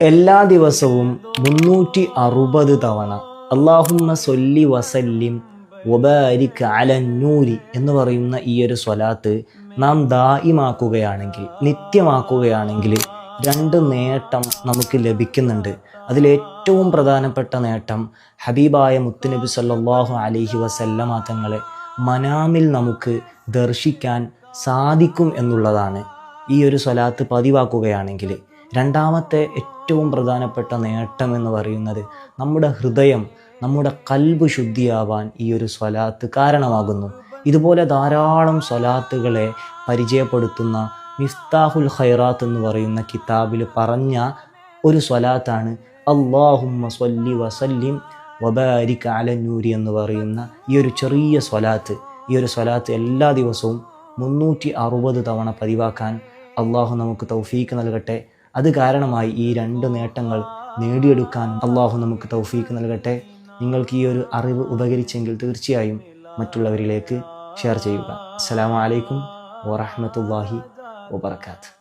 എല്ലാ ദിവസവും മുന്നൂറ്റി അറുപത് തവണ അള്ളാഹുമ്മ സൊല്ലി വസല്ലിം വബാരിക് അലന്നൂരി എന്ന് പറയുന്ന ഈ ഒരു സ്വലാത്ത് നാം ദായിമാക്കുകയാണെങ്കിൽ നിത്യമാക്കുകയാണെങ്കിൽ രണ്ട് നേട്ടം നമുക്ക് ലഭിക്കുന്നുണ്ട്. അതിലേറ്റവും പ്രധാനപ്പെട്ട നേട്ടം ഹബീബായ മുത്തുനബി സല്ലാഹു അലഹി വസല്ലമ തങ്ങളെ മനാമിൽ നമുക്ക് ദർശിക്കാൻ സാധിക്കും എന്നുള്ളതാണ്. ഈ ഒരു സ്വലാത്ത് പതിവാക്കുകയാണെങ്കിൽ രണ്ടാമത്തെ ഏറ്റവും പ്രധാനപ്പെട്ട നേട്ടം എന്ന് പറയുന്നത് നമ്മുടെ ഹൃദയം നമ്മുടെ കൽബ് ശുദ്ധിയാവാൻ ഈ ഒരു സ്വലാത്ത് കാരണമാകുന്നു. ഇതുപോലെ ധാരാളം സ്വലാത്തുകളെ പരിചയപ്പെടുത്തുന്ന മിസ്താഹുൽ ഖൈറാത്ത് എന്ന് പറയുന്ന കിതാബിൽ പറഞ്ഞ ഒരു സ്വലാത്താണ് അള്ളാഹുമ്മ സ്വല്ലി വസല്ലിം വബാരിക് അലന്നൂരി എന്ന് പറയുന്ന ഈ ഒരു ചെറിയ സ്വലാത്ത്. ഈ ഒരു സ്വലാത്ത് എല്ലാ ദിവസവും മുന്നൂറ്റി അറുപത് തവണ പതിവാക്കാൻ അള്ളാഹു നമുക്ക് തൗഫീക്ക് നൽകട്ടെ. അത് കാരണമായി ഈ രണ്ട് നേട്ടങ്ങൾ നേടിയെടുക്കാൻ അള്ളാഹു നമുക്ക് തൗഫീക്ക് നൽകട്ടെ. നിങ്ങൾക്ക് ഈ ഒരു അറിവ് ഉപകരിച്ചെങ്കിൽ തീർച്ചയായും മറ്റുള്ളവരിലേക്ക് ഷെയർ ചെയ്യുക. അസ്സലാമു അലൈക്കും വറഹ്മത്തുള്ളാഹി വബർക്കാത്ത്